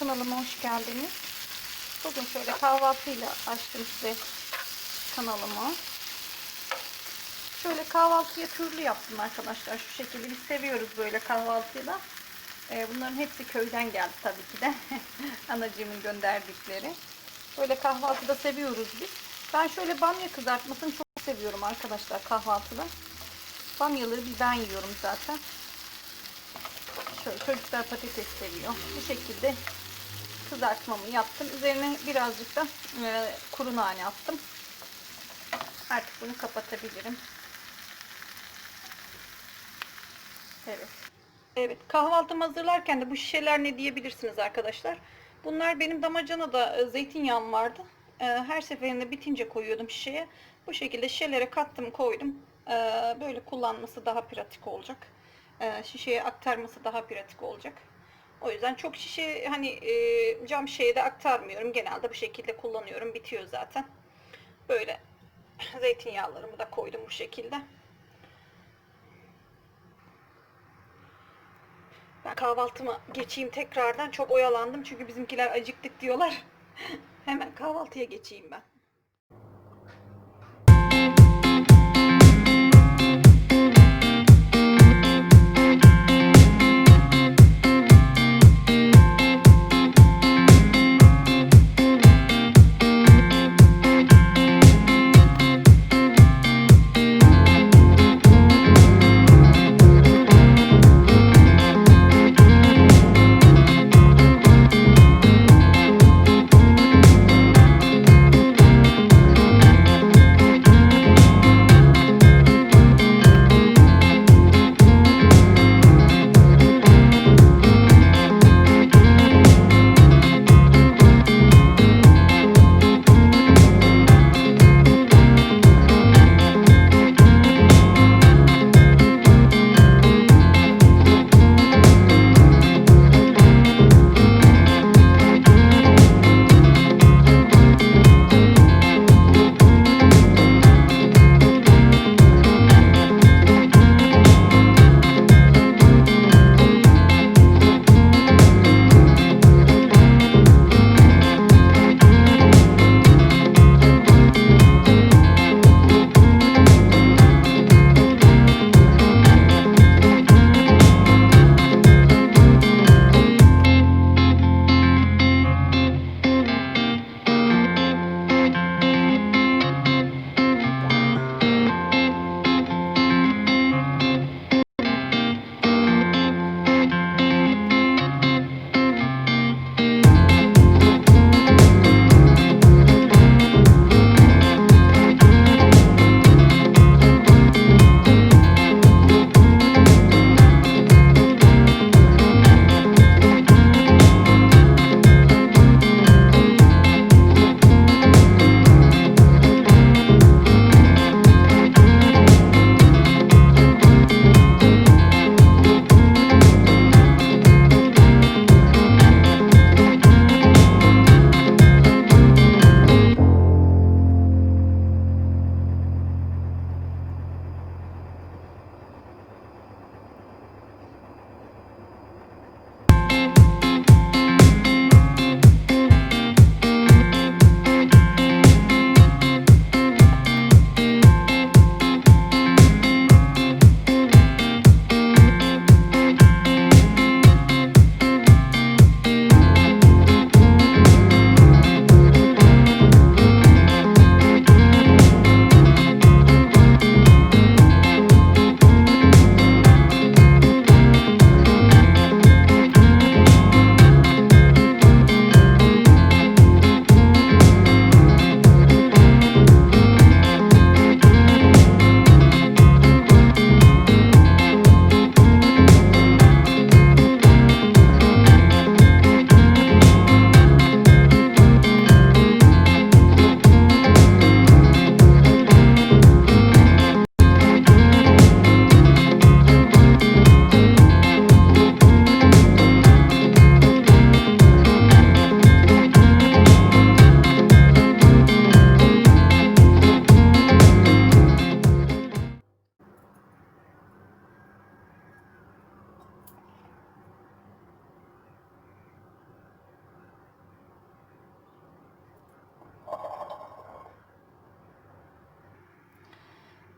Kanalıma hoş geldiniz. Bugün şöyle kahvaltıyla açtım size kanalımı. Şöyle kahvaltıya türlü yaptım arkadaşlar. Şu şekilde biz seviyoruz böyle kahvaltıyla. Ee, bunların hepsi köyden geldi tabii ki de. Anacığımın gönderdikleri. Böyle kahvaltıda seviyoruz biz. Ben şöyle bamya kızartmasını çok seviyorum arkadaşlar kahvaltıda. Bamyaları bir ben yiyorum zaten. Şöyle çocuklar patates seviyor. Bu şekilde kızartmamı yaptım. Üzerine birazcık da e, kuru nane attım. Artık bunu kapatabilirim. Evet. Evet kahvaltımı hazırlarken de bu şişeler ne diyebilirsiniz arkadaşlar. Bunlar benim damacanada e, zeytinyağım vardı. E, Her seferinde bitince koyuyordum şişeye. Bu şekilde şişelere kattım koydum. E, Böyle kullanması daha pratik olacak. Şişeye aktarması daha pratik olacak. O yüzden çok şişe hani e, cam şişeye de aktarmıyorum. Genelde bu şekilde kullanıyorum. Bitiyor zaten. Böyle zeytinyağlarımı da koydum bu şekilde. Ben kahvaltıma geçeyim tekrardan. Çok oyalandım çünkü bizimkiler acıktık diyorlar. Hemen kahvaltıya geçeyim ben.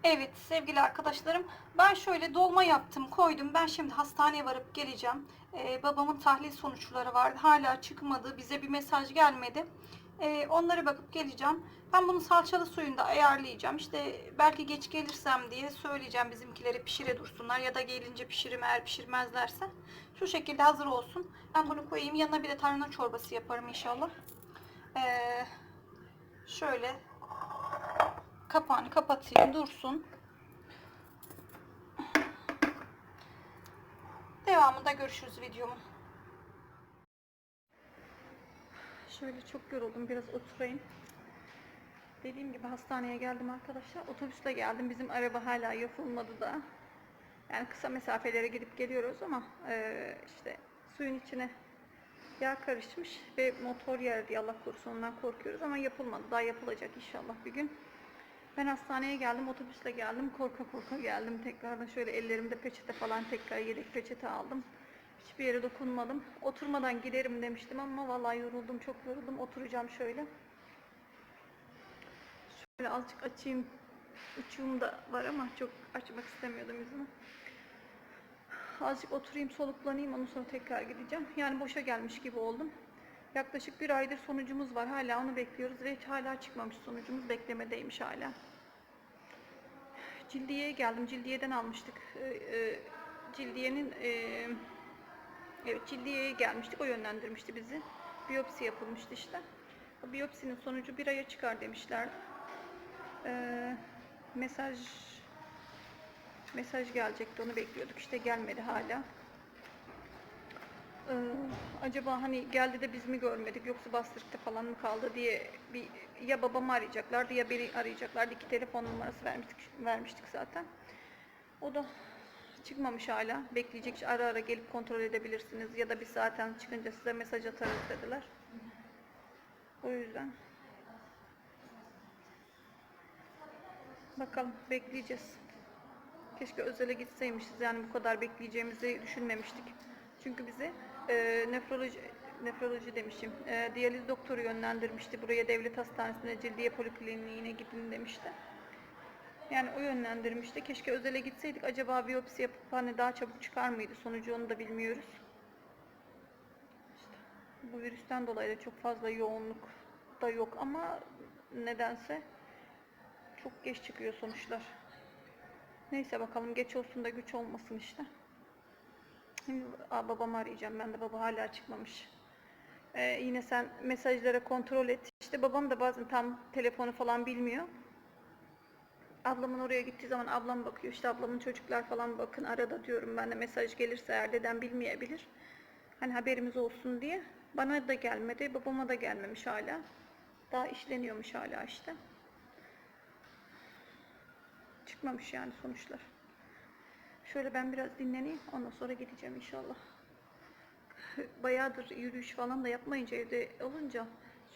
Evet sevgili arkadaşlarım ben şöyle dolma yaptım koydum. Ben şimdi hastaneye varıp geleceğim. Ee, babamın tahlil sonuçları vardı. Hala çıkmadı bize bir mesaj gelmedi. Ee, onlara bakıp geleceğim. Ben bunu salçalı suyunda ayarlayacağım. İşte belki geç gelirsem diye söyleyeceğim bizimkileri pişire dursunlar ya da gelince pişirim eğer pişirmezlerse. Şu şekilde hazır olsun. Ben bunu koyayım. Yanına bir de tarhana çorbası yaparım inşallah. Ee, şöyle kapağını kapatayım dursun. Devamında görüşürüz videomun. Şöyle çok yoruldum biraz oturayım. Dediğim gibi hastaneye geldim arkadaşlar. Otobüsle geldim. Bizim araba hala yapılmadı da. Yani kısa mesafelere gidip geliyoruz ama eee, işte suyun içine yağ karışmış ve motor yer diye Allah korusun ondan korkuyoruz ama yapılmadı. Daha yapılacak inşallah bir gün. Ben hastaneye geldim, otobüsle geldim, korka korka geldim. Tekrardan şöyle ellerimde peçete falan tekrar yedek peçete aldım. Hiçbir yere dokunmadım. Oturmadan giderim demiştim ama vallahi yoruldum, çok yoruldum. Oturacağım şöyle. Şöyle azıcık açayım. Uçuğum da var ama çok açmak istemiyordum yüzümü. Azıcık oturayım, soluklanayım. Ondan sonra tekrar gideceğim. Yani boşa gelmiş gibi oldum. Yaklaşık bir aydır sonucumuz var. Hala onu bekliyoruz ve hiç hala çıkmamış sonucumuz. Beklemedeymiş hala. Cildiye'ye geldim. Cildiye'den almıştık. Ee, e, Cildiye'nin e, evet Cildiye'ye gelmiştik. O yönlendirmişti bizi. Biyopsi yapılmıştı işte. O biyopsinin sonucu bir aya çıkar demişlerdi. Ee, mesaj mesaj gelecekti. Onu bekliyorduk. İşte gelmedi hala. Ee, acaba hani geldi de biz mi görmedik yoksa bastırıkta falan mı kaldı diye bir ya babamı arayacaklardı ya beni arayacaklardı. İki telefon numarası vermiştik vermiştik zaten. O da çıkmamış hala. Bekleyecek ara ara gelip kontrol edebilirsiniz ya da biz zaten çıkınca size mesaj atarız dediler. O yüzden bakalım bekleyeceğiz. Keşke özele gitseymişiz. Yani bu kadar bekleyeceğimizi düşünmemiştik. Çünkü bizi e, nefroloji nefroloji demişim. E, diyaliz doktoru yönlendirmişti. Buraya devlet hastanesine cildiye polikliniğine gidin demişti. Yani o yönlendirmişti. Keşke özele gitseydik. Acaba biyopsi yapıp hani daha çabuk çıkar mıydı? Sonucu onu da bilmiyoruz. İşte bu virüsten dolayı da çok fazla yoğunluk da yok ama nedense çok geç çıkıyor sonuçlar. Neyse bakalım geç olsun da güç olmasın işte. Şimdi aa, babamı arayacağım ben de baba hala çıkmamış. Ee, yine sen mesajlara kontrol et. İşte babam da bazen tam telefonu falan bilmiyor. Ablamın oraya gittiği zaman ablam bakıyor. İşte ablamın çocuklar falan bakın arada diyorum ben de mesaj gelirse eğer dedem bilmeyebilir. Hani haberimiz olsun diye. Bana da gelmedi, babama da gelmemiş hala. Daha işleniyormuş hala işte. Çıkmamış yani sonuçlar. Şöyle ben biraz dinleneyim. Ondan sonra gideceğim inşallah. Bayağıdır yürüyüş falan da yapmayınca evde olunca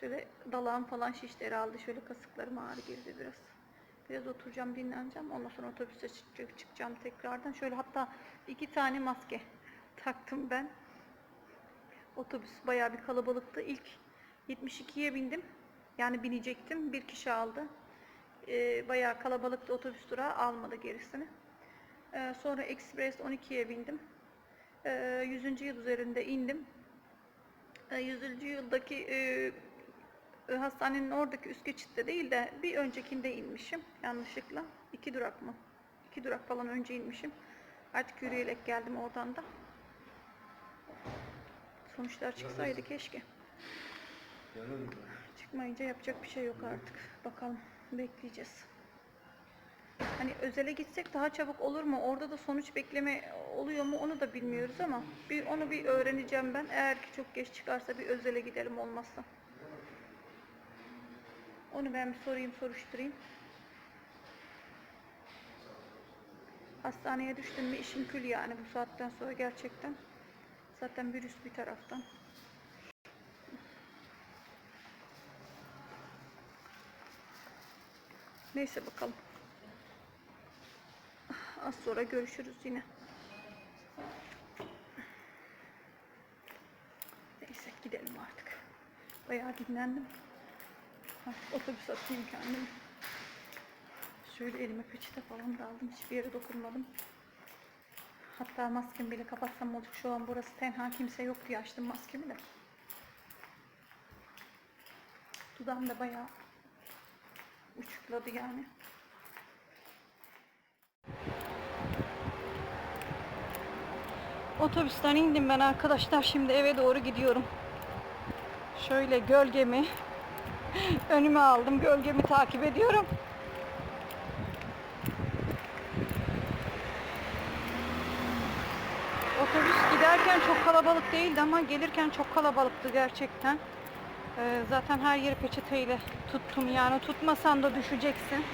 şöyle dalağım falan şişti herhalde. Şöyle kasıklarım ağrı girdi biraz. Biraz oturacağım dinleneceğim. Ondan sonra otobüse çık- çıkacağım tekrardan. Şöyle hatta iki tane maske taktım ben. Otobüs bayağı bir kalabalıktı. İlk 72'ye bindim. Yani binecektim. Bir kişi aldı. Ee, bayağı kalabalıktı otobüs durağı. Almadı gerisini. Ee, sonra Express 12'ye bindim. Ee, 100. yıl üzerinde indim. Ee, 100. yıldaki e, e, hastanenin oradaki üst geçitte değil de bir öncekinde inmişim yanlışlıkla. İki durak mı? İki durak falan önce inmişim. Artık yürüyerek geldim oradan da. Sonuçlar çıksaydı keşke. Çıkmayınca yapacak bir şey yok artık. Bakalım bekleyeceğiz. Hani özele gitsek daha çabuk olur mu? Orada da sonuç bekleme oluyor mu onu da bilmiyoruz ama bir onu bir öğreneceğim ben. Eğer ki çok geç çıkarsa bir özele gidelim olmazsa. Onu ben bir sorayım, soruşturayım. Hastaneye düştüm mü işim kül yani bu saatten sonra gerçekten. Zaten virüs bir taraftan. Neyse bakalım. Az sonra görüşürüz yine. Neyse gidelim artık. Bayağı dinlendim. Artık otobüs atayım kendimi. Şöyle elime peçete falan da aldım. Hiçbir yere dokunmadım. Hatta maskemi bile kapatsam olacak. Şu an burası tenha kimse yok diye açtım maskemi de. Dudağım da bayağı uçukladı yani. Otobüsten indim ben arkadaşlar. Şimdi eve doğru gidiyorum. Şöyle gölgemi önüme aldım. Gölgemi takip ediyorum. Otobüs giderken çok kalabalık değildi ama gelirken çok kalabalıktı gerçekten. Ee, zaten her yeri peçeteyle tuttum yani tutmasan da düşeceksin.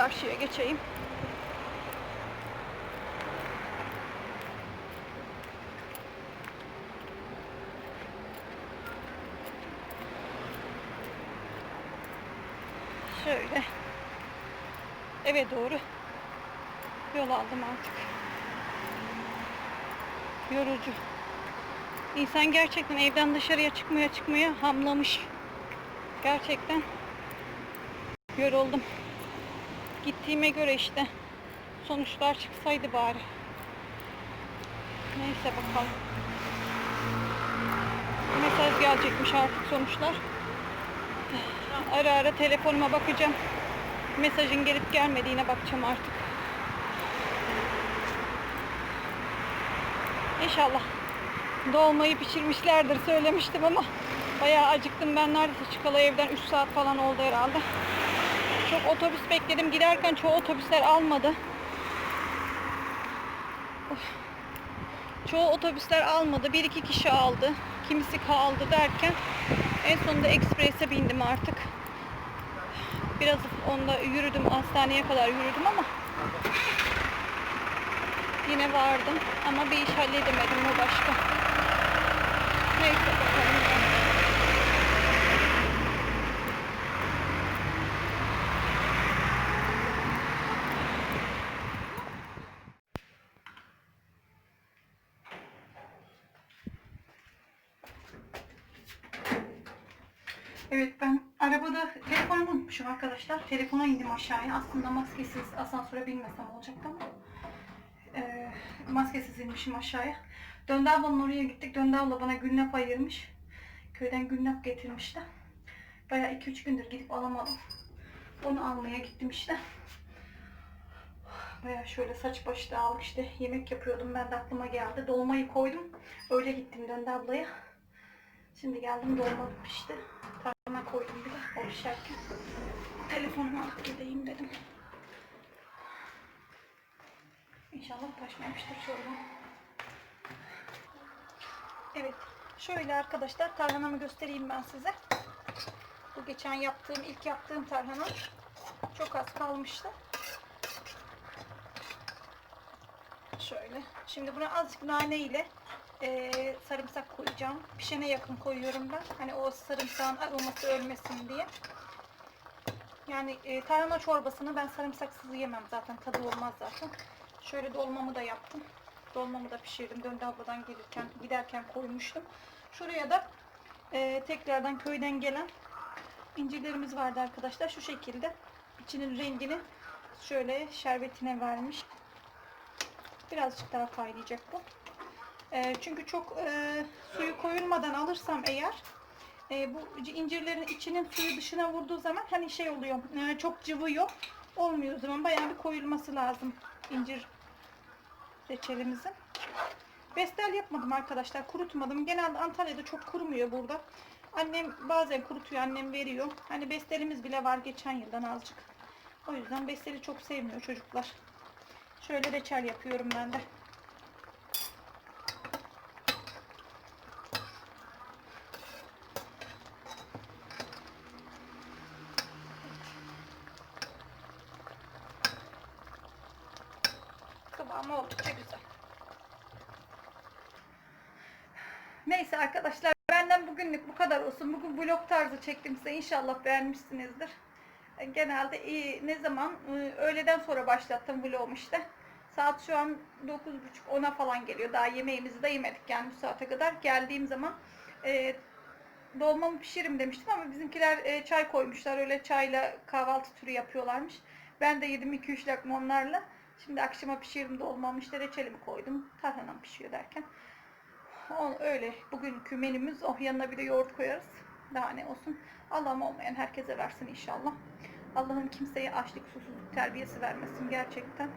Karşıya geçeyim. Şöyle eve doğru yol aldım artık. Yorucu. İnsan gerçekten evden dışarıya çıkmaya çıkmaya hamlamış. Gerçekten yoruldum. Gittiğime göre işte sonuçlar çıksaydı bari. Neyse bakalım. Mesaj gelecekmiş artık sonuçlar. Ara ara telefonuma bakacağım. Mesajın gelip gelmediğine bakacağım artık. İnşallah. Dolmayı pişirmişlerdir söylemiştim ama bayağı acıktım ben neredeyse çıkalı evden 3 saat falan oldu herhalde. Çok otobüs bekledim. Giderken çoğu otobüsler almadı. Çoğu otobüsler almadı. Bir iki kişi aldı. Kimisi kaldı derken en sonunda eksprese bindim artık. Biraz onda yürüdüm. Hastaneye kadar yürüdüm ama yine vardım. Ama bir iş halledemedim o başka. Neyse bakalım. Evet ben arabada telefonumu unutmuşum arkadaşlar. Telefona indim aşağıya. Aslında maskesiz asansöre binmesem olacaktı ama e, maskesiz inmişim aşağıya. Döndü ablanın oraya gittik. Döndü abla bana günnap ayırmış. Köyden günnap getirmişti. Bayağı 2-3 gündür gidip alamadım. Onu almaya gittim işte. Bayağı şöyle saç baş dağılık işte yemek yapıyordum ben de aklıma geldi. Dolmayı koydum. Öyle gittim döndü ablaya. Şimdi geldim dolma pişti. Tarhana koydum bir de o pişerken. Telefonumu alıp gideyim dedim. İnşallah taşmamıştır çorba. Evet. Şöyle arkadaşlar tarhanamı göstereyim ben size. Bu geçen yaptığım, ilk yaptığım tarhana. Çok az kalmıştı. Şöyle. Şimdi buna azıcık nane ile eee, sarımsak koyacağım. Pişene yakın koyuyorum ben. Hani o sarımsağın aroması ölmesin diye. Yani e, tarhana çorbasını ben sarımsaksız yemem zaten. Tadı olmaz zaten. Şöyle dolmamı da yaptım. Dolmamı da pişirdim. Döndü abladan gelirken, giderken koymuştum. Şuraya da e, tekrardan köyden gelen incirlerimiz vardı arkadaşlar. Şu şekilde. İçinin rengini şöyle şerbetine vermiş. Birazcık daha kaynayacak bu. E, çünkü çok e, suyu koyulmadan alırsam eğer e, bu incirlerin içinin suyu dışına vurduğu zaman hani şey oluyor e, çok cıvıyor olmuyor o zaman bayağı bir koyulması lazım incir reçelimizin. Bestel yapmadım arkadaşlar kurutmadım. Genelde Antalya'da çok kurumuyor burada. Annem bazen kurutuyor annem veriyor. Hani bestelimiz bile var geçen yıldan azıcık. O yüzden besteli çok sevmiyor çocuklar. Şöyle reçel yapıyorum ben de. Kıvamı oldukça güzel. Neyse arkadaşlar benden bugünlük bu kadar olsun. Bugün vlog tarzı çektim size. İnşallah beğenmişsinizdir. E, Genelde iyi, ne zaman e, öğleden sonra başlattım vlogum işte. Saat şu an 9.30-10'a falan geliyor. Daha yemeğimizi de yemedik yani bu saate kadar. Geldiğim zaman e, dolmamı pişiririm demiştim ama bizimkiler e, çay koymuşlar. Öyle çayla kahvaltı türü yapıyorlarmış. Ben de yedim 2-3 lokma onlarla. Şimdi akşama pişiririm dolmamı işte reçelimi koydum. Tarhanam pişiyor derken. O, öyle bugünkü menümüz. Oh yanına bir de yoğurt koyarız. Daha ne olsun. Allah'ım olmayan herkese versin inşallah. Allah'ım kimseye açlık, susuzluk terbiyesi vermesin gerçekten.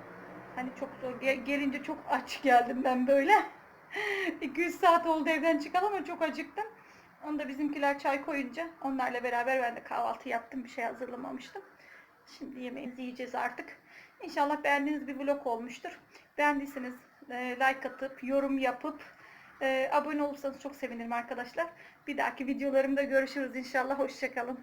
Hani çok zor. Ge- gelince çok aç geldim ben böyle. 200 saat oldu evden çıkalı ama çok acıktım. Onu da bizimkiler çay koyunca onlarla beraber ben de kahvaltı yaptım. Bir şey hazırlamamıştım. Şimdi yemeğimizi yiyeceğiz artık. İnşallah beğendiğiniz bir vlog olmuştur. Beğendiyseniz e, like atıp, yorum yapıp, e, abone olursanız çok sevinirim arkadaşlar. Bir dahaki videolarımda görüşürüz inşallah. Hoşçakalın.